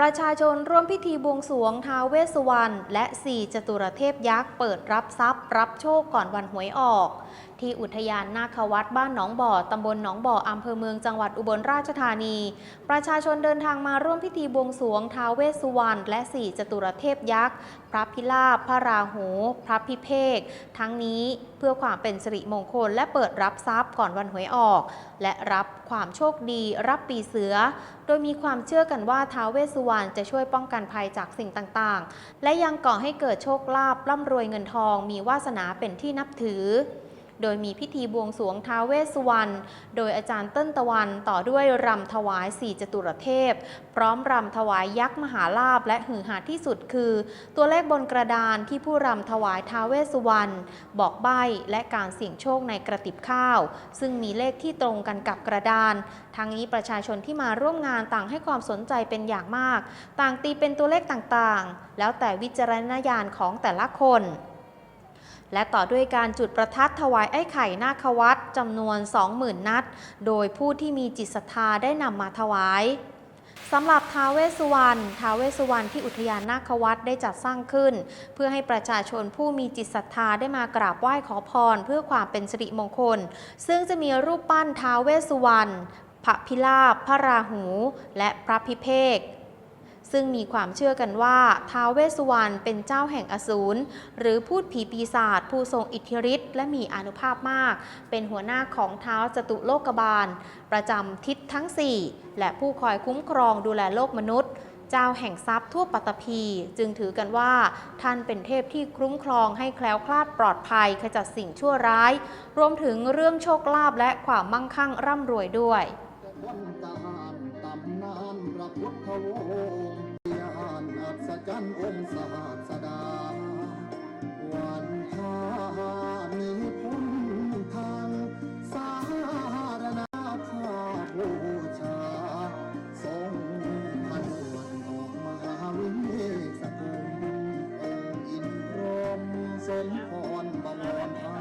ประชาชนร่วมพิธีบวงสรวงท้าวเวสสุวรรณและสี่จตุรเทพยักษ์เปิดรับทรัพย์ รับโชคก่อนวันหวยออกที่อุทยานนาควัดบ้านหนองบ่อตำบลหนองบ่ออำเภอเมืองจังหวัดอุบลราชธานี ประชาชนเดินทางมาร่วมพิธีบวงสรวงท้าวเวสสุวรรณและสี่จตุรเทพยักษ์ พระพิราพระราหู พระพิเภก ทั้งนี้เพื่อความเป็นสิริมงคลและเปิดรับทรัพย์ก่อนวันหวยออก และรับความโชคดีรับปีเสือ โดยมีความเชื่อกันว่าท้าวเวสสุวรรณจะช่วยป้องกันภัยจากสิ่งต่างๆ และยังก่อให้เกิดโชคลาภร่ำรวยเงินทองมีวาสนาเป็นที่นับถือ โดยมีพิธีบวงสรวงท้าเวสสุวรรณ โดยอาจารย์เติ้ลตะวันต่อด้วยรำถวายสี่จตุรเทพ พร้อมรำถวายยักษ์มหาลาภและหือหาที่สุดคือ ตัวเลขบนกระดานที่ผู้รำถวายท้าเวสสุวรรณบอกใบ้และการเสี่ยงโชคในกระติบข้าว ซึ่งมีเลขที่ตรงกันกับกระดาน ทั้งนี้ประชาชนที่มาร่วมงานต่างให้ความสนใจเป็นอย่างมาก ต่างตีเป็นตัวเลขต่างๆ แล้วแต่วิจารณญาณของแต่ละคน และต่อด้วยการจุดประทัดถวายไอ้ไข่นาควัดจำนวน 20,000 นัด โดยผู้ที่มีจิตศรัทธาได้นำมาถวายสำหรับท้าเวสุวรรณท้าเวสุวรรณที่อุทยานนาควัดได้จัดสร้างขึ้น เพื่อให้ประชาชนผู้มีจิตศรัทธาได้มากราบไหว้ขอพร เพื่อความเป็นสิริมงคล ซึ่งจะมีรูปปั้นท้าเวสุวรรณพระพิราบพระราหู และพระพิเภก ซึ่งมีความเชื่อกันว่าท้าวเวสสุวรรณเป็นเจ้าแห่งอสูรหรือพูดผีปีศาจผู้ทรงอิทธิฤทธิ์และมีอานุภาพมาก เป็นหัวหน้าของท้าวจตุโลกบาล ประจำทิศทั้ง 4 และผู้คอยคุ้มครองดูแลโลกมนุษย์เจ้าแห่งทรัพย์ทั่วปัตตภีจึงถือกันว่า ท่านเป็นเทพที่คุ้มครองให้แคล้วคลาดปลอดภัยขจัดสิ่งชั่วร้าย รวมถึงเรื่องโชคลาภและความมั่งคั่งร่ำรวยด้วย นานพระพุทธวงศ์ยานอัศจรรย์องศาสดา วันพามีพ้นทางสารนาภาบูชา ทรงพันวันออกมาวิเวสกุลองอินพรมสมพ